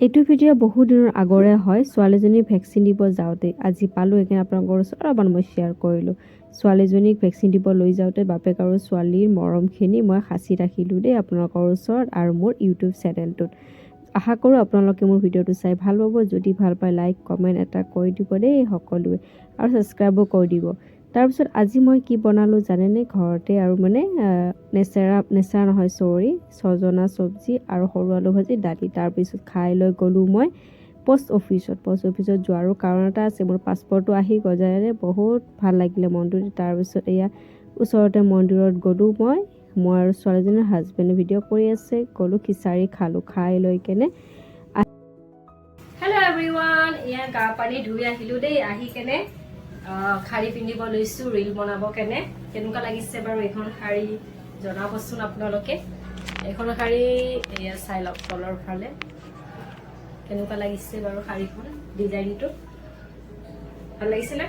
এইটো ভিডিঅ' বহু দিনৰ আগৰে হয়। ছোৱালীজনীক ভেকচিন দিব যাওঁতে, আজি পালোঁ সেইকাৰণে আপোনালোকৰ ওচৰত, অলপমান মই শ্বেয়াৰ কৰিলোঁ। ছোৱালীজনীক ভেকচিন দিব লৈ যাওঁতে বাপেক আৰু ছোৱালীৰ মৰমখিনি মই সাঁচি ৰাখিলোঁ দেই আপোনালোকৰ ওচৰত আৰু মোৰ ইউটিউব চেনেলটোত আশা কৰোঁ আপোনালোকে মোৰ ভিডিঅ'টো চাই ভালো পাব। যদি ভালো পায় লাইক কমেণ্ট এটা কৰি দিব দেই সকলোৱে আৰু ছাবস্ক্ৰাইবো কৰি দিব। তাৰপিছত আজি মই কি বনালোঁ জানেনে ঘৰতে আৰু মানে নেচেৰা নেচেৰা নহয় চৰি ছজনা চব্জি আৰু সৰু আলু ভাজি দালি তাৰপিছত খাই লৈ গ'লোঁ মই পষ্ট অফিচত পষ্ট অফিচত যোৱাৰো কাৰণ এটা আছে মোৰ পাছপৰ্টটো আহি গজাৰে বহুত ভাল লাগিলে মনটো তাৰপিছত এয়া ওচৰতে মন্দিৰত গ'লোঁ মই মই আৰু ছোৱালীজনীৰ হাজবেণ্ডে ভিডিঅ' কৰি আছে গ'লোঁ খিচাৰি খালোঁ খাই লৈ কেনে হেল্ল' এভৰিৱান এয়া গা পানী ধুই আহিলো দেই আহি কেনে শাৰী পিন্ধিব লৈছো ৰিল বনাব কেনে। কেনেকুৱা লাগিছে বাৰু এইখন শাৰী জনাবচোন আপোনালোকে। এইখন শাৰী এয়া চাই লওক তলৰ ফালে। কেনেকুৱা লাগিছে বাৰু শাৰীখন ডিজাইনটো? ভালো লাগিছেনে?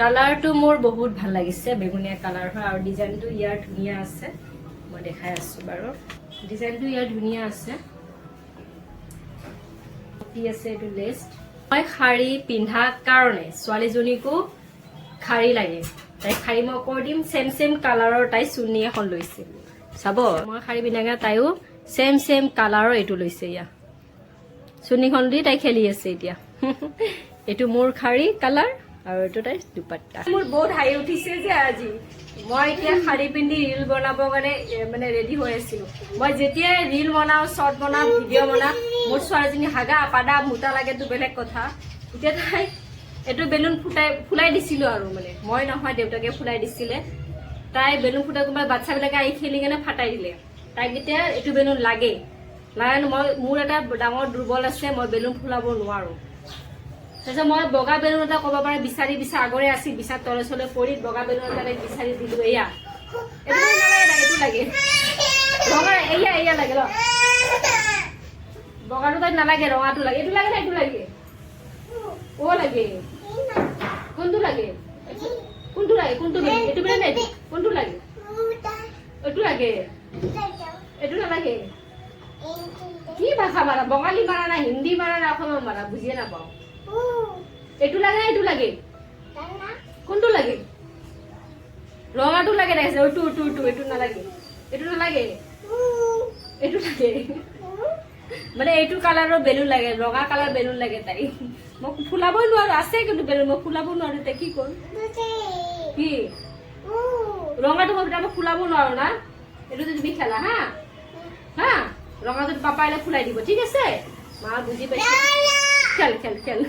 কালাৰটো মোৰ বহুত ভালো লাগিছে, বেঙুনীয়া কালাৰ হয় আৰু ডিজাইনটো ইয়াৰ ধুনীয়া আছে। মই দেখাই আছো বাৰু। ডিজাইনটো ইয়াৰ ধুনীয়া আছে। কি আছে এইটো লিষ্ট মই শাৰী পিন্ধা কাৰণে ছোৱালীজনীকো শাৰী লাগে। তাইক শাৰী মই কৈ দিম চেম চেম কালাৰৰ তাই চুৰ্ণি এখন লৈছে। চাব? মই শাৰী পিন্ধা কাৰণে তাইও চেম চেম কালাৰৰ এইটো লৈছে ইয়া। চুৰ্ণিখন দি তাই খেলি আছে এতিয়া। এইটো মোৰ শাৰী কালাৰ আৰু এইটো তাইৰ দুপাট্টা। মোৰ বহুত হাঁহি উঠিছে যে আজি। মই এতিয়া শাৰী পিন্ধি ৰিল বনাবৰ কাৰণে মানে ৰেডি হৈ আছিলো। মই যেতিয়াই ৰিল বনাওঁ শ্বৰ্ট বনাওঁ ভিডিঅ' বনাওঁ মোৰ ছোৱালীজনী হাগা পাদা মোটা লাগেতো বেলেগ কথা। এতিয়া তাই এইটো বেলুন ফুটাই ফুলাই দিছিলো আৰু মানে। মই নহয় দেউতাকে ফুলাই দিছিলে। তাই বেলুন ফুটাই কোনোবা বাচ্ছাবিলাকে আহি খেলি কেনে ফাটাই দিলে। তাইক এতিয়া এইটো বেলুন লাগে। লাগে মই মোৰ এটা ডাঙৰ দুৰ্বল আছে মই বেলুন ফুলাব নোৱাৰো। তাৰপিছত মই বগা বেলুন এটা ক'ব পাৰে বিচাৰি বিচাৰি আগৰে আছিল বিচাৰ তলে চলে পৰি বগা বেলুন এটা বিচাৰি দিলো এয়া। এইটো তাইক, এইটো লাগে। ৰঙা এয়া এয়া লাগে ৰ। বগাটো তাইক নালাগে, ৰঙাটো লাগে। এইটো লাগে না এইটো লাগে? অ লাগে। কোনটো লাগে? কোনটো লাগে? কোনটো বেলুন এইটো বেলুন নাই কোনটো লাগে? এইটো লাগে। এইটো নালাগে। কি ভাষা মাৰা? বঙালী মাৰা না হিন্দী মাৰা না অসমীয়া মাৰা? বুজিয়ে নাপাওঁ। এইটো লাগে এইটো লাগে? কোনটো লাগে? ৰঙাটো লাগে দেখিছে এইটো এইটো এইটো এইটো নালাগে। এইটো নালাগে। এইটো লাগে। মানে এইটো কালাৰৰ বেলুন লাগে ৰঙা কালাৰ বেলুন লাগে তাই। মই ফুলাবই নোৱাৰো আছে কিন্তু বেলুন মই ফুলাব নোৱাৰো এতিয়া কি কৰিম কি? ৰঙাটো মই মই ফুলাব নোৱাৰো না? এইটো তুমি খেলা হা? হা? ৰঙাটো পাপাই ফুলাই দিব ঠিক আছে? মা বুজি পাইছে? খেল খেল খেল।